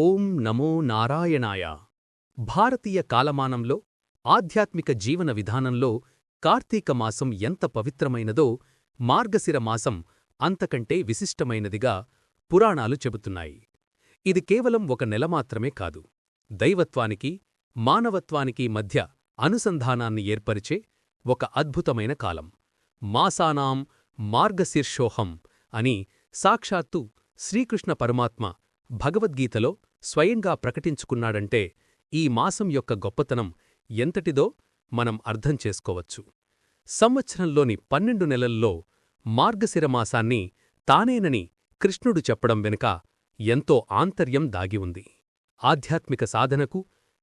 ఓం నమో నారాయణాయ. భారతీయ కాలమానంలో ఆధ్యాత్మిక జీవన విధానంలో కార్తీక మాసం ఎంత పవిత్రమైనదో మార్గశిర మాసం అంతకంటే విశిష్టమైనదిగా పురాణాలు చెబుతున్నాయి. ఇది కేవలం ఒక నెల మాత్రమే కాదు. దైవత్వానికి మానవత్వానికి మధ్య అనుసంధానాన్ని ఏర్పరిచే ఒక అద్భుతమైన కాలం. మాసానాం మార్గశీర్షోహం అని సాక్షాత్తు శ్రీకృష్ణ పరమాత్మ భగవద్గీతలో స్వయంగా ప్రకటించుకున్నాడంటే ఈ మాసం యొక్క గొప్పతనం ఎంతటిదో మనం అర్థం చేసుకోవచ్చు. సంవత్సరంలోని పన్నెండు నెలల్లో మార్గశిరమాసాన్ని తానేనని కృష్ణుడు చెప్పడం వెనుక ఎంతో ఆంతర్యం దాగి ఉంది. ఆధ్యాత్మిక సాధనకు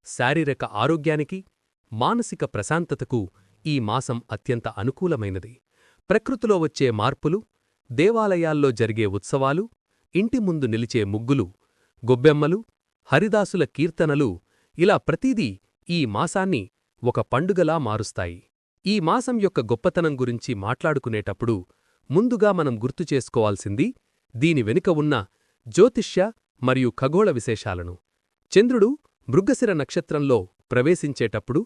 శారీరక ఆరోగ్యానికి మానసిక ప్రశాంతతకు ఈ మాసం అత్యంత అనుకూలమైనది. ప్రకృతిలో వచ్చే మార్పులు దేవాలయాల్లో జరిగే ఉత్సవాలు ఇంటి ముందు నిలిచే ముగ్గులు గొబ్బెమ్మలు హరిదాసుల కీర్తనలు ఇలా ప్రతీదీ ఈ మాసాన్ని ఒక పండుగలా మారుస్తాయి. ఈ మాసం యొక్క గొప్పతనం గురించి మాట్లాడుకునేటప్పుడు ముందుగా మనం గుర్తు చేసుకోవాల్సింది దీని వెనుక ఉన్న జ్యోతిష్య మరియు ఖగోళ విశేషాలను. చంద్రుడు మృగశిర నక్షత్రంలో ప్రవేశించేటప్పుడు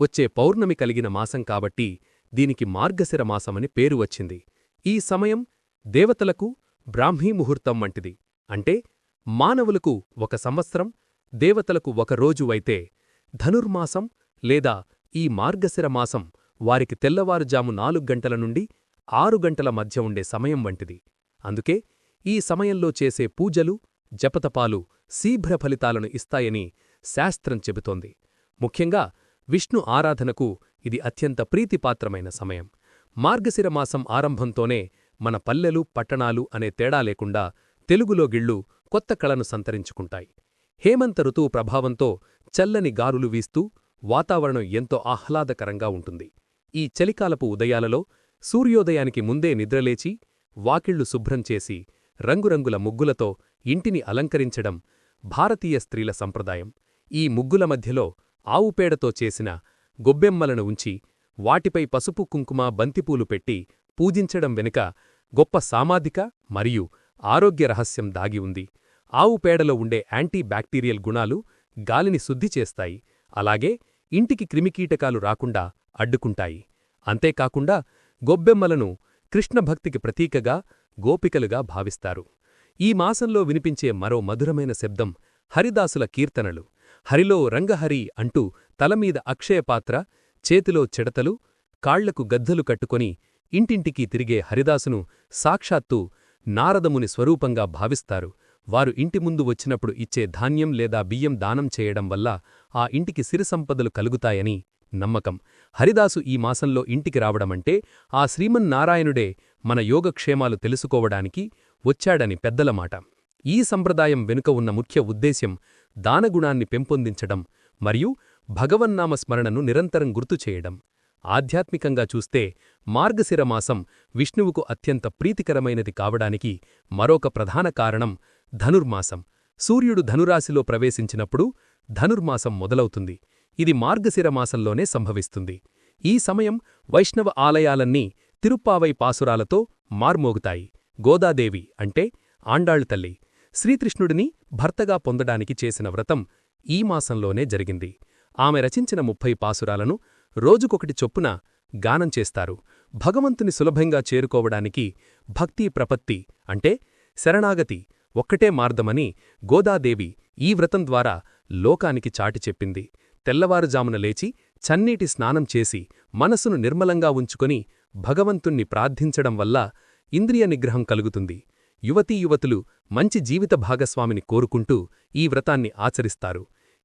వచ్చే పౌర్ణమి కలిగిన మాసం కాబట్టి దీనికి మార్గశిర మాసమని పేరు వచ్చింది. ఈ సమయం దేవతలకు బ్రాహ్మీ ముహూర్తం వంటిది. అంటే మానవులకు ఒక సంవత్సరం దేవతలకు ఒక రోజు అయితే ధనుర్మాసం లేదా ఈ మార్గశిర మాసం వారికి తెల్లవారుజాము నాలుగు గంటల నుండి ఆరు గంటల మధ్య ఉండే సమయం వంటిది. అందుకే ఈ సమయంలో చేసే పూజలు జపతపాలు శీఘ్ర ఫలితాలను ఇస్తాయని శాస్త్రం చెబుతోంది. ముఖ్యంగా విష్ణు ఆరాధనకు ఇది అత్యంత ప్రీతిపాత్రమైన సమయం. మార్గశిర మాసం ఆరంభంతోనే మన పల్లెలు పట్టణాలు అనే తేడా లేకుండా తెలుగులో గిళ్ళు కొత్త కళను సంతరించుకుంటాయి. హేమంత ఋతువు ప్రభావంతో చల్లని గారులు వీస్తూ వాతావరణం ఎంతో ఆహ్లాదకరంగా ఉంటుంది. ఈ చలికాలపు ఉదయాలలో సూర్యోదయానికి ముందే నిద్రలేచి వాకిళ్ళు శుభ్రం చేసి రంగురంగుల ముగ్గులతో ఇంటిని అలంకరించడం భారతీయ స్త్రీల సంప్రదాయం. ఈ ముగ్గుల మధ్యలో ఆవుపేడతో చేసిన గొబ్బెమ్మలను ఉంచి వాటిపై పసుపు కుంకుమ బంతిపూలు పెట్టి పూజించడం వెనుక గొప్ప సామాజిక మరియు ఆరోగ్య రహస్యం దాగి ఉంది. ఆవుపేడలో ఉండే యాంటీ బ్యాక్టీరియల్ గుణాలు గాలిని శుద్ధి చేస్తాయి. అలాగే ఇంటికి క్రిమికీటకాలు రాకుండా అడ్డుకుంటాయి. అంతేకాకుండా గొబ్బెమ్మలను కృష్ణభక్తికి ప్రతీకగా గోపికలుగా భావిస్తారు. ఈ మాసంలో వినిపించే మరో మధురమైన శబ్దం హరిదాసుల కీర్తనలు. హరిలో రంగహరి అంటూ తలమీద అక్షయపాత్ర చేతిలో చెడతలు కాళ్ళకు గద్దలు కట్టుకొని ఇంటింటికీ తిరిగే హరిదాసును సాక్షాత్తు నారదముని స్వరూపంగా భావిస్తారు. వారు ఇంటి ముందు వచ్చినప్పుడు ఇచ్చే ధాన్యం లేదా బియ్యం దానం చేయడం వల్ల ఆ ఇంటికి సిరిసంపదలు కలుగుతాయని నమ్మకం. హరిదాసు ఈ మాసంలో ఇంటికి రావడమంటే ఆ శ్రీమన్నారాయణుడే మన యోగక్షేమాలు తెలుసుకోవడానికి వచ్చాడని పెద్దల మాట. ఈ సంప్రదాయం వెనుక ఉన్న ముఖ్య ఉద్దేశ్యం దానగుణాన్ని పెంపొందించడం మరియు భగవన్నామ స్మరణను నిరంతరం గుర్తుచేయడం ఆధ్యాత్మికంగా చూస్తే మార్గశిరమాసం విష్ణువుకు అత్యంత ప్రీతికరమైనది కావడానికి మరొక ప్రధాన కారణం ధనుర్మాసం. సూర్యుడు ధనురాశిలో ప్రవేశించినప్పుడు ధనుర్మాసం మొదలవుతుంది. ఇది మార్గశిరమాసంలోనే సంభవిస్తుంది. ఈ సమయం వైష్ణవ ఆలయాలన్నీ తిరుప్పావై పాసురాలతో మార్మోగుతాయి. గోదాదేవి అంటే ఆండాళ్ళుతల్లి శ్రీకృష్ణుడిని భర్తగా పొందడానికి చేసిన వ్రతం ఈ మాసంలోనే జరిగింది. ఆమె రచించిన ముప్పై పాసురాలను రోజుకొకటి చొప్పున గానం చేస్తారు. భగవంతుని సులభంగా చేరుకోవడానికి భక్తి ప్రపత్తి అంటే శరణాగతి ఒక్కటే మార్గమని గోదాదేవి ఈ వ్రతం ద్వారా లోకానికి చాటి చెప్పింది. తెల్లవారుజామున లేచి చన్నీటి స్నానం చేసి మనసును నిర్మలంగా ఉంచుకొని భగవంతుణ్ణి ప్రార్థించడం వల్ల ఇంద్రియ నిగ్రహం కలుగుతుంది. యువతీ యువతులు మంచి జీవిత భాగస్వామిని కోరుకుంటూ ఈ వ్రతాన్ని ఆచరిస్తారు.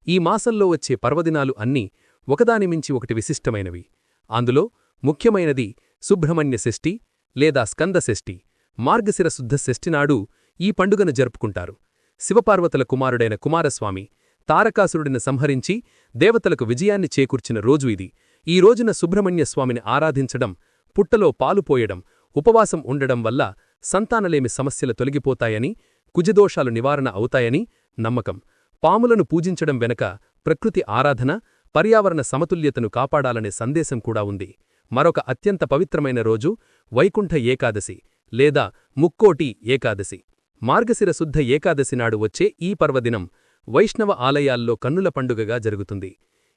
ఈ మాసంలో వచ్చే పర్వదినాలు అన్నీ ఒకదానిమించి ఒకటి విశిష్టమైనవి. అందులో ముఖ్యమైనది సుబ్రహ్మణ్య షష్ఠి లేదా స్కందషష్ఠి మార్గశిర శుద్ధ షష్ఠినాడు ఈ పండుగను జరుపుకుంటారు. శివపార్వతుల కుమారుడైన కుమారస్వామి తారకాసురుడిని సంహరించి దేవతలకు విజయాన్ని చేకూర్చిన రోజు ఇది. ఈ రోజున సుబ్రహ్మణ్యస్వామిని ఆరాధించడం పుట్టలో పాలుపోయడం ఉపవాసం ఉండడం వల్ల సంతానలేమి సమస్యలు తొలగిపోతాయని కుజదోషాలు నివారణ అవుతాయని నమ్మకం. పాములను పూజించడం వెనక ప్రకృతి ఆరాధన పర్యావరణ సమతుల్యతను కాపాడాలనే సందేశం కూడా ఉంది. మరొక అత్యంత పవిత్రమైన రోజు వైకుంఠ ఏకాదశి లేదా ముక్కోటి ఏకాదశి. మార్గశిర శుద్ధ ఏకాదశి నాడు వచ్చే ఈ పర్వదినం వైష్ణవ ఆలయాల్లో కన్నుల పండుగగా జరుగుతుంది.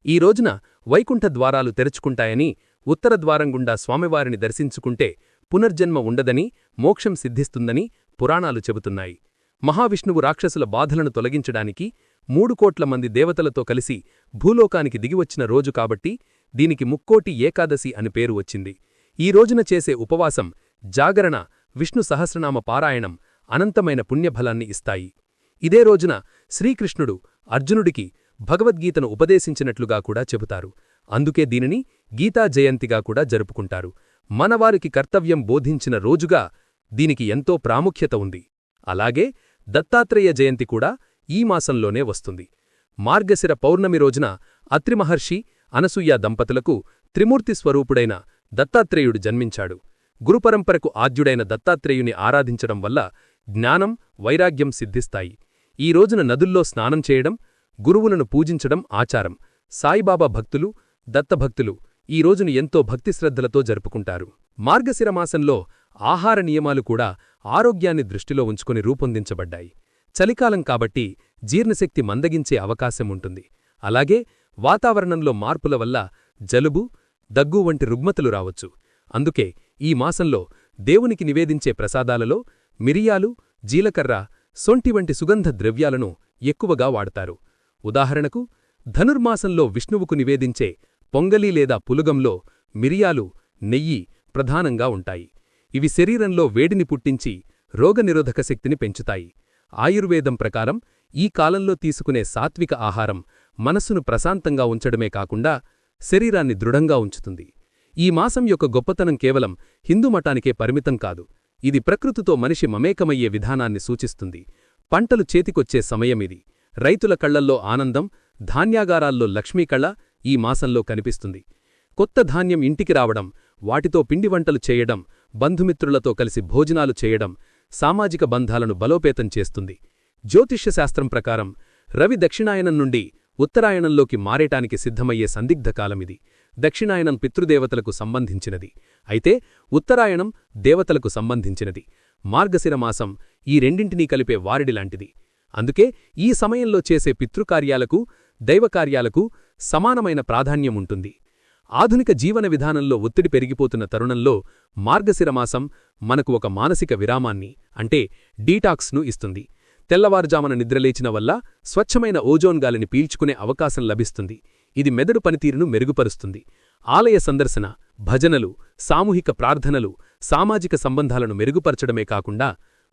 ఈ రోజున వైకుంఠ ద్వారాలు తెరుచుకుంటాయని ఉత్తర ద్వారం గుండా స్వామివారిని దర్శించుకుంటే పునర్జన్మ ఉండదని మోక్షం సిద్ధిస్తుందని పురాణాలు చెబుతున్నాయి. మహావిష్ణువు రాక్షసుల బాధలను తొలగించడానికి మూడు కోట్ల మంది దేవతలతో కలిసి భూలోకానికి దిగివచ్చిన రోజు కాబట్టి దీనికి ముక్కోటి ఏకాదశి అని పేరు వచ్చింది. ఈ రోజున చేసే ఉపవాసం జాగరణ విష్ణు సహస్రనామ పారాయణం అనంతమైన పుణ్యఫలాన్ని ఇస్తాయి. ఇదే రోజున శ్రీకృష్ణుడు అర్జునుడికి భగవద్గీతను ఉపదేశించినట్లుగా కూడా చెబుతారు. అందుకే దీనిని గీతా జయంతిగా కూడా జరుపుకుంటారు. మనవారికి కర్తవ్యం బోధించిన రోజుగా దీనికి ఎంతో ప్రాముఖ్యత ఉంది. అలాగే దత్తాత్రేయ జయంతి కూడా ఈ మాసంలోనే వస్తుంది. మార్గశిర పౌర్ణమి రోజున అత్రిమహర్షి అనసూయ దంపతులకు త్రిమూర్తి స్వరూపుడైన దత్తాత్రేయుడు జన్మించాడు. గురుపరంపరకు ఆద్యుడైన దత్తాత్రేయుని ఆరాధించడం వల్ల జ్ఞానం వైరాగ్యం సిద్ధిస్తాయి. ఈ రోజున నదుల్లో స్నానం చేయడం గురువులను పూజించడం ఆచారం. సాయిబాబా భక్తులు దత్తభక్తులు ఈ రోజును ఎంతో భక్తిశ్రద్ధలతో జరుపుకుంటారు. మార్గశిర మాసంలో ఆహార నియమాలు కూడా ఆరోగ్యాన్ని దృష్టిలో ఉంచుకుని రూపొందించబడ్డాయి. చలికాలం కాబట్టి జీర్ణశక్తి మందగించే అవకాశం ఉంటుంది అలాగే వాతావరణంలో మార్పుల వల్ల జలుబు దగ్గు వంటి రుగ్మతలు రావచ్చు. అందుకే ఈ మాసంలో దేవునికి నివేదించే ప్రసాదాలలో మిరియాలు జీలకర్ర సొంటి వంటి సుగంధ ద్రవ్యాలను ఎక్కువగా వాడతారు. ఉదాహరణకు ధనుర్మాసంలో విష్ణువుకు నివేదించే పొంగలి లేదా పులుగంలో మిరియాలు నెయ్యి ప్రధానంగా ఉంటాయి. ఇవి శరీరంలో వేడిని పుట్టించి రోగనిరోధక శక్తిని పెంచుతాయి. ఆయుర్వేదం ప్రకారం ఈ కాలంలో తీసుకునే సాత్విక ఆహారం మనస్సును ప్రశాంతంగా ఉంచడమే కాకుండా శరీరాన్ని దృఢంగా ఉంచుతుంది. ఈ మాసం యొక్క గొప్పతనం కేవలం హిందూ మఠానికే పరిమితం కాదు ఇది ప్రకృతితో మనిషి మమేకమయ్యే విధానాన్ని సూచిస్తుంది. పంటలు చేతికొచ్చే సమయమిది రైతుల కళ్ళల్లో ఆనందం ధాన్యాగారాల్లో లక్ష్మీకళ ఈ మాసంలో కనిపిస్తుంది. కొత్త ధాన్యం ఇంటికి రావడం వాటితో పిండి వంటలు చేయడం బంధుమిత్రులతో కలిసి భోజనాలు చేయడం సామాజిక బంధాలను బలోపేతం చేస్తుంది. జ్యోతిష్యశాస్త్రం ప్రకారం రవి దక్షిణాయనం నుండి ఉత్తరాయణంలోకి మారేటానికి సిద్ధమయ్యే సందిగ్ధకాలమిది దక్షిణాయనం పితృదేవతలకు సంబంధించినది. అయితే ఉత్తరాయణం దేవతలకు సంబంధించినది. మార్గశిరమాసం ఈ రెండింటినీ కలిపే వారిడిలాంటిది అందుకే ఈ సమయంలో చేసే పితృకార్యాలకు దైవకార్యాలకు సమానమైన ప్రాధాన్యముంటుంది. ఆధునిక జీవన విధానంలో ఒత్తిడి పెరిగిపోతున్న తరుణంలో మార్గశిరమాసం మనకు ఒక మానసిక విరామాన్ని అంటే డీటాక్స్ను ఇస్తుంది. తెల్లవారుజామున నిద్రలేచిన వల్ల స్వచ్ఛమైన ఓజోన్ గాలిని పీల్చుకునే అవకాశం లభిస్తుంది. ఇది మెదడు పనితీరును మెరుగుపరుస్తుంది. ఆలయ సందర్శన భజనలు సామూహిక ప్రార్థనలు సామాజిక సంబంధాలను మెరుగుపరచడమే కాకుండా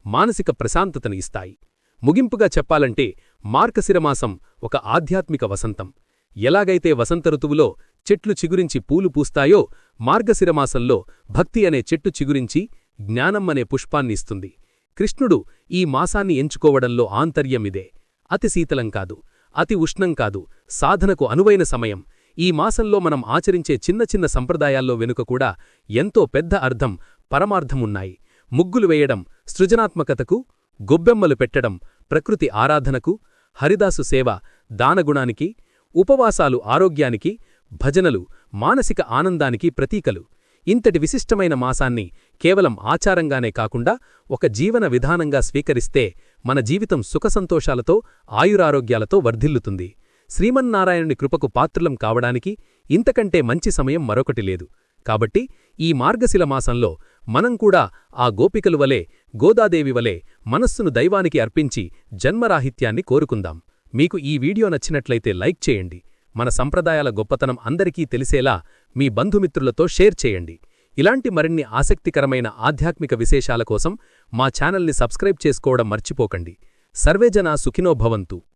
మానసిక ప్రశాంతతను ఇస్తాయి. ముగింపుగా చెప్పాలంటే మార్కశిరమాసం ఒక ఆధ్యాత్మిక వసంతం. ఎలాగైతే వసంత ఋతువులో చెట్లు చిగురించి పూలు పూస్తాయో మార్గశిరమాసంలో భక్తి అనే చెట్టు చిగురించి జ్ఞానం అనే పుష్పాన్నిస్తుంది. కృష్ణుడు ఈ మాసాన్ని ఎంచుకోవడంలో ఆంతర్యమిదే అతి శీతలం కాదు అతి ఉష్ణం కాదు సాధనకు అనువైన సమయం. ఈ మాసంలో మనం ఆచరించే చిన్న చిన్న సంప్రదాయాల్లో వెనుక కూడా ఎంతో పెద్ద అర్థం పరమార్థమున్నాయి. ముగ్గులు వేయడం సృజనాత్మకతకు గొబ్బెమ్మలు పెట్టడం ప్రకృతి ఆరాధనకు హరిదాసు సేవ దానగుణానికి ఉపవాసాలు ఆరోగ్యానికి భజనలు మానసిక ఆనందానికి ప్రతీకలు. ఇంతటి విశిష్టమైన మాసాన్ని కేవలం ఆచారంగానే కాకుండా ఒక జీవన విధానంగా స్వీకరిస్తే మన జీవితం సుఖసంతోషాలతో ఆయురారోగ్యాలతో వర్ధిల్లుతుంది. శ్రీమన్నారాయణుని కృపకు పాత్రులం కావడానికి ఇంతకంటే మంచి సమయం మరొకటి లేదు. కాబట్టి ఈ మార్గశిల మాసంలో మనం కూడా ఆ గోపికలు వలె గోదాదేవి వలె మనస్సును దైవానికి అర్పించి జన్మరాహిత్యాన్ని కోరుకుందాం. మీకు ఈ వీడియో నచ్చినట్లయితే లైక్ చేయండి. మన సంప్రదాయాల గొప్పతనం అందరికీ తెలిసేలా మీ బంధుమిత్రులతో షేర్ చేయండి. ఇలాంటి మరిన్ని ఆసక్తికరమైన ఆధ్యాత్మిక విశేషాల కోసం మా ఛానల్ని సబ్స్క్రైబ్ చేసుకోవడం మర్చిపోకండి. సర్వేజనా సుఖినో భవంతు.